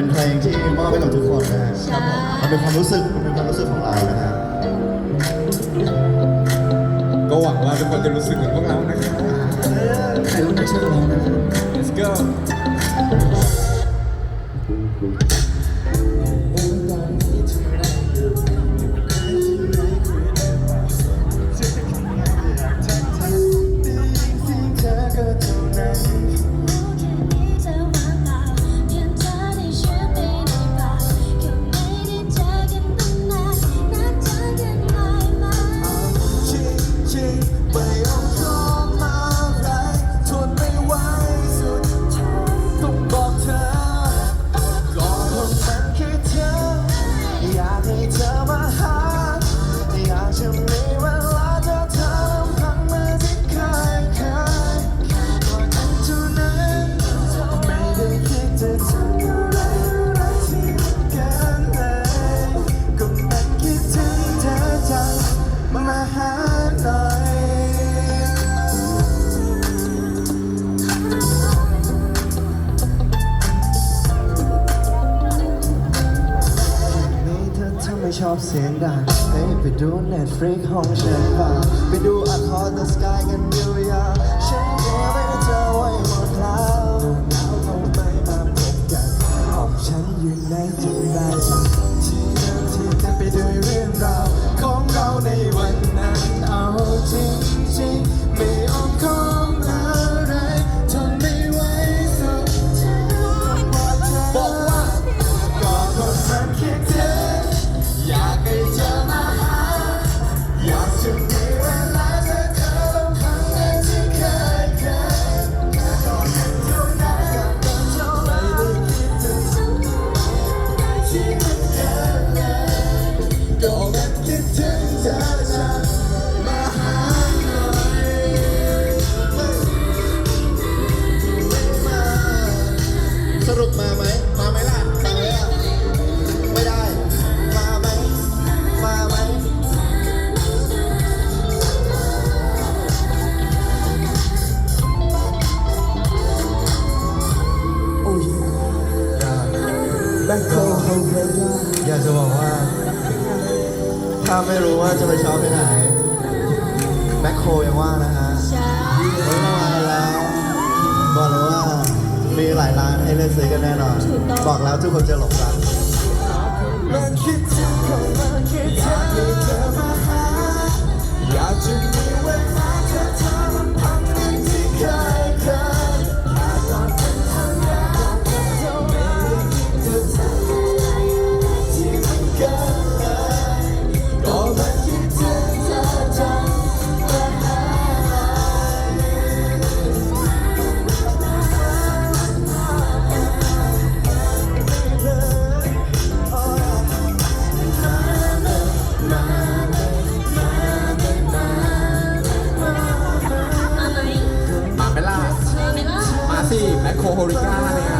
เป็นเพลงที่มอบให้กับทุกคนนะฮะใช่มันเป็นความรู้สึกมันเป็นความรู้สึกของเรานะฮะก็หวังว่าทุกคนจะรู้สึกเหมือนพวกเรานะครับ ใครรู้จักชื่อเรานะ let's go ชิงชิ ไม่ชอบเสียงดังเฮ้ยไปดู Netflix ห้องฉันบ้างไปดู Across the Sky กันดูยาฉันเก็บไว้ให้เธอไว้หมดแล้วแล้วคงไม่มาพบกันของฉันอยู่ในจิตใด อยากจะบอกว่า ถ้าไม่รู้ว่าจะไปช็อปที่ไหนแมคโครยังว่างนะฮะใช่วันนี้มาแล้ว บอกเลยว่ามีหลายร้านให้เลือกซื้อกันแน่นอน บอกแล้วทุกคนจะหลงรัก こりゃね